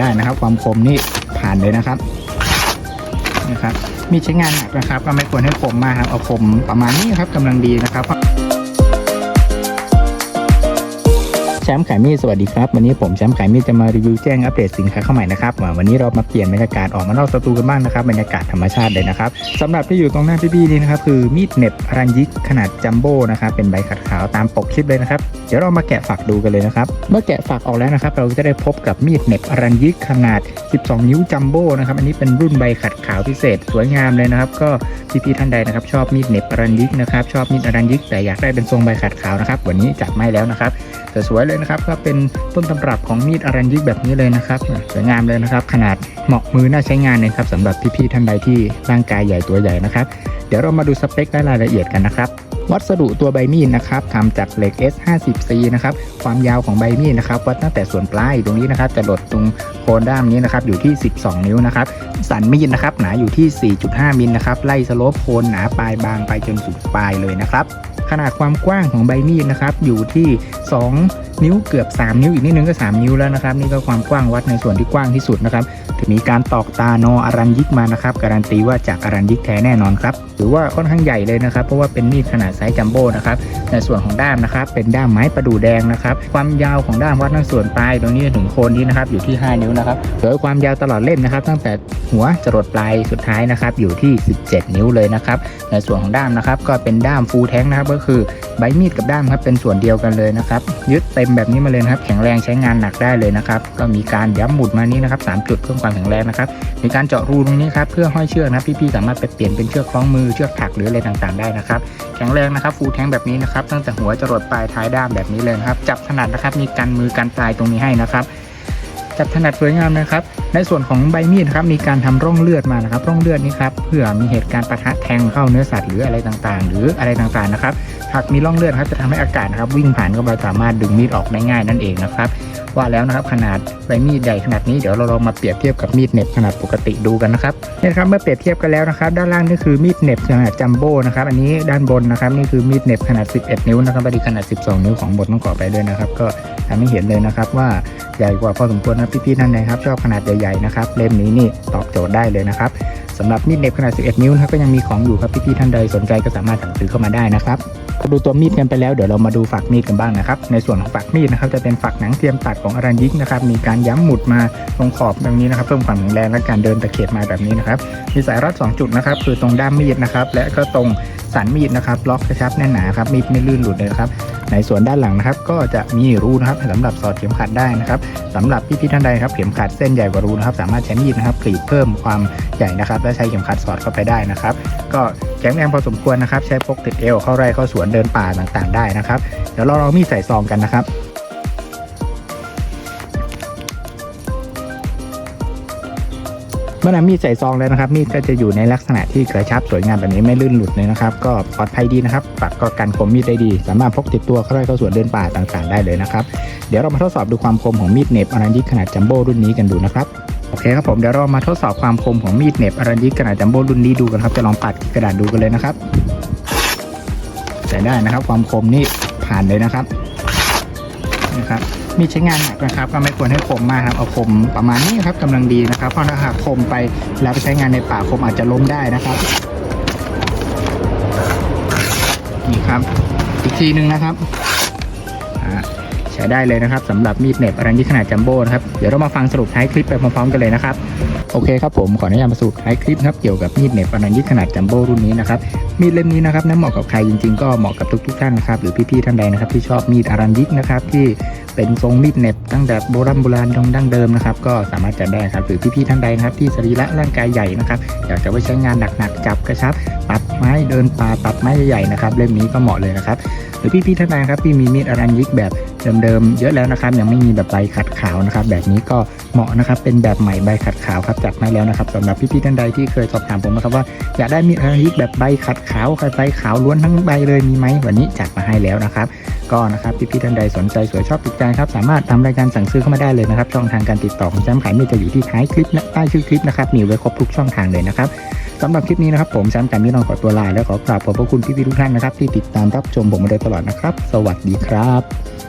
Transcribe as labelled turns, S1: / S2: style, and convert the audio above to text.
S1: ได้นะครับ ความคมนี่ผ่านเลยนะครับนะครับ มีใช้งานหนักนะครับ ก็ไม่ควรให้คมมากครับเอาคมประมาณนี้ครับกำลังดีนะครับ แชมป์ขายมีดสวัสดีครับ วันนี้ผมแชมป์ขายมีดจะมารีวิวแจ้งอัปเดตสินค้าเข้าใหม่นะครับวันนี้เรามาเปลี่ยนบรรยากาศออกมานอกสตูกันบ้างนะครับบรรยากาศธรรมชาติเลยนะครับสำหรับที่อยู่ตรงหน้าพี่ๆนี่นะครับคือมีดเน็บรันยิกขนาดจัมโบ้นะครับเป็นใบขัดขาวตามปกคลิปเลยนะครับเดี๋ยวเรามาแกะฝักดูกันเลยนะครับเมื่อแกะฝักออกแล้วนะครับเราจะได้พบกับมีดเน็บรันยิกขนาด 12 นิ้วจัมโบ้นะครับอันนี้เป็นรุ่นใบขัดขาวพิเศษสวยงามเลยนะครับก็ พี่ๆท่านใดนะครับชอบมีดเน็บอรันยิกนะครับชอบมีดอรันยิกแต่อยากได้เป็นทรงใบขัดขาวนะครับวันนี้จัดไม่แล้วนะครับสวยเลยนะครับก็เป็นต้นตำรับของมีดอารันยิกแบบนี้เลยนะครับสวยงามเลยนะครับ ขนาดเหมาะมือน่าใช้งานเลยครับสำหรับพี่ๆท่านใดที่ร่างกายใหญ่ตัวใหญ่นะครับ เดี๋ยวเรามาดูสเปคและรายละเอียดกันนะครับ วัสดุตัวใบมีดนะครับทำจากเหล็ก S50C นะครับความยาวของใบมีดนะครับวัดตั้งแต่ส่วนปลายตรงนี้นะครับจะหลดตรงโคนด้ามนี้นะครับอยู่ที่ 12 นิ้วนะครับสันมีดนะครับหนาอยู่ที่ 4.5 มิลนะครับไล่สโลปโคนหนาปลายบางไปจนสุดปลายเลยนะครับขนาดความกว้างของใบมีดนะครับอยู่ที่ 2 นิ้วเกือบ 3 นิ้วอีกนิดนึงก็ 3 นิ้วแล้วนะครับนี่ก็ความกว้างวัดในส่วนที่กว้างที่สุดนะครับ มีการตอกตาโนอารันยิกมานะครับ การันตีว่าจากอารันยิกแท้แน่นอนครับหรือว่าค่อนข้างใหญ่เลยนะครับ เพราะว่าเป็นมีดขนาดไซส์จัมโบ้นะครับในส่วนของด้ามนะครับเป็นด้ามไม้ประดู่แดงนะครับความยาวของด้ามวัดในส่วนปลายตรงนี้ถึงโคนนี้นะครับอยู่ที่ 5 นิ้วนะครับโดยความยาวตลอดเล่มนะครับ ตั้งแต่หัวจรดปลายสุดท้ายนะครับอยู่ที่ 17 นิ้วเลยนะครับในส่วนของด้ามนะครับก็เป็นด้ามฟูลแท้งนะครับก็คือใบมีดกับด้ามครับเป็นส่วนเดียวกันเลยนะครับ ยึดเต็มแบบนี้มาเลยนะครับ แข็งแรงใช้งานหนักได้เลยนะครับ ก็มีการย้ำหมุดมานี้นะครับสามจุดเพิ่มความแข็งแรงนะครับ มีการเจาะรูตรงนี้ครับเพื่อห้อยเชือกนะพี่ๆสามารถไปเปลี่ยนเป็นเชือกคล้องมือเชือกถักหรืออะไรต่างๆได้นะครับ แข็งแรงนะครับฟูลแทงแบบนี้นะครับตั้งแต่หัวจรดปลายท้ายด้ามแบบนี้เลยนะครับ จับถนัดนะครับ มีกันมือกันปลายตรงนี้ให้นะครับ จับถนัดสวยงามนะครับ ในส่วนของใบมีดครับมีการทำร่องเลือดมานะครับ ร่องเลือดนี้ครับเพื่อมีเหตุการณ์ปะทะแทงเข้าเนื้อสัตว์หรืออะไรต่างๆ หรืออะไรต่างๆนะครับหากมีร่องเลือดครับจะทำให้อากาศนะครับวิ่งผ่านเข้าไปสามารถดึงมีดออกได้ง่ายนั่นเองนะครับว่าแล้วนะครับขนาดใบมีดใหญ่ขนาดนี้เดี๋ยวเราลองมาเปรียบเทียบกับมีดเน็บขนาดปกติดูกันนะครับนี่ครับเมื่อเปรียบเทียบกันแล้วนะครับ ด้านล่างนี่คือมีดเน็บขนาดจัมโบ้นะครับอันนี้ด้านบนนะครับนี่คือมีดเน็บขนาด 11 นิ้วนะครับบดีขนาด 12 นิ้วของบทต้องขอไปด้วยนะครับ ก็ทำให้เห็นเลยนะครับว่าใหญ่กว่าพอสมควรนะพี่ๆท่านใดครับชอบขนาดใหญ่ๆนะครับ เล่มนี้นี่ตอบโจทย์ได้เลยนะครับสำหรับมีดเน็บขนาด 11 นิ้วนะครับก็ยังมีของอยู่ครับพี่ๆท่านใดสนใจก็สามารถสั่งซื้อเข้ามาได้นะครับ ก็ดูตัวมีดกันไปแล้วเดี๋ยวเรามาดูฝักมีดกันบ้างนะครับ ในส่วนของฝักมีดนะครับจะเป็นฝักหนังเทียมตัดของอารันยิกนะครับมีการย้ำหมุดมาตรงขอบตรงนี้นะครับเพิ่มความแข็งแรงและการเดินตะเข็บมาแบบนี้นะครับมีสายรัด 2 จุดนะครับคือตรงด้ามมีดนะครับและก็ตรงสันมีดนะครับล็อกกระชับแน่นหนาครับมีดไม่ลื่นหลุดเลยนะครับในส่วนด้านหลังนะครับก็จะมีรูนะครับสำหรับสอดเข็มขัดได้นะครับสำหรับพี่ๆท่านใดครับเข็มขัดเส้นใหญ่กว่ารูนะครับสามารถใช้มีดนะครับกรีดเพิ่มความใหญ่นะครับและใช้เข็มขัดสอดเข้าไปได้นะครับ ก็ ข็งแรงพอสมควรนะครับ ใช้พกติดเอวเข้าไร่เข้าสวนเดินป่าต่างๆ ได้นะครับ เดี๋ยวเราลองมีดใส่ซองกันนะครับเมื่อนำมีดใส่ซองแล้วนะครับ มีดก็จะอยู่ในลักษณะที่กระชับสวยงามแบบนี้ไม่ลื่นหลุดเลยนะครับ ก็ปลอดภัยดีนะครับฝักก็กันคมมีดได้ดี สามารถพกติดตัวเข้าไร่เข้าสวนเดินป่าต่างๆ ได้เลยนะครับ เดี๋ยวเรามาทดสอบดูความคมของมีดเน็บอรันยิขนาดจัมโบ้รุ่นนี้กันดูนะครับ โอเคครับผมเดี๋ยวเรามาทดสอบความคมของมีดเน็บอรันยิกขนาดจัมโบ้รุ่นนี้ดูกันครับจะลองปัดกระดาษดูกันเลยนะครับใช้ได้นะครับ ความคมนี่ผ่านเลยนะครับนะครับมีใช้งานหนักนะครับ ก็ไม่ควรให้คมมากครับเอาคมประมาณนี้ครับกำลังดีนะครับ เพราะถ้าหากคมไปแล้วไปใช้งานในป่าคมอาจจะล้มได้นะครับนี่ครับ อีกทีหนึ่งนะครับ ใช้ได้เลยนะครับสำหรับมีดเหน็บอรันยิขนาดจัมโบ้นะครับเดี๋ยวเรามาฟังสรุปท้ายคลิปไปพร้อมๆกันเลยนะครับโอเคครับผมขออนุญาตมาสรุปท้ายคลิปครับเกี่ยวกับมีดเหน็บอรันยิขนาดจัมโบ้รุ่นนี้นะครับมีดเล่มนี้นะครับนั้นเหมาะกับใครจริงๆก็เหมาะกับทุกๆท่านนะครับหรือพี่ๆท่านใดนะครับที่ชอบมีดอรันยิกนะครับที่เป็นทรงมีดเน็บตั้งแต่โบราณโบราณตรงดั้งเดิมนะครับก็สามารถจัดได้ครับหรือพี่ๆท่านใดนะครับที่สรีระร่างกายใหญ่นะครับอยากจะไว้ใช้งานหนักๆจับกระชับตัดไม้เดินป่าตัดไม้ใหญ่ๆนะครับเล่มนี้ก็เหมาะเลยนะครับหรือพี่ๆท่านใดนะครับที่มีมีดอรันยิกแบบ เดิมๆเยอะแล้วนะครับ ยังไม่มีแบบใบขัดขาวนะครับ แบบนี้ก็เหมาะนะครับเป็นแบบใหม่ใบขัดขาวครับจัดมาแล้วนะครับสำหรับพี่ๆท่านใดที่เคยสอบถามผมนะครับว่าอยากได้มีดอรันยิกแบบใบขัดขาวใบขาวล้วนทั้งใบเลยมีไหมวันนี้จัดมาให้แล้วนะครับ ก็นะครับพี่ๆท่านใดสนใจสวยชอบติดใจครับสามารถทำรายการสั่งซื้อเข้ามาได้เลยนะครับ ช่องทางการติดต่อของแชมขายมีดจะอยู่ที่ท้ายคลิปและใต้ชื่อคลิปนะครับมีไว้ครบทุกช่องทางเลยนะครับสำหรับคลิปนี้นะครับผมแชมป์ขายมีดต้องขอตัวลาและขอกราบขอบพระคุณพี่ๆทุกท่านนะครับที่ติดตามรับชมผมมาโดยตลอดนะครับ สวัสดีครับ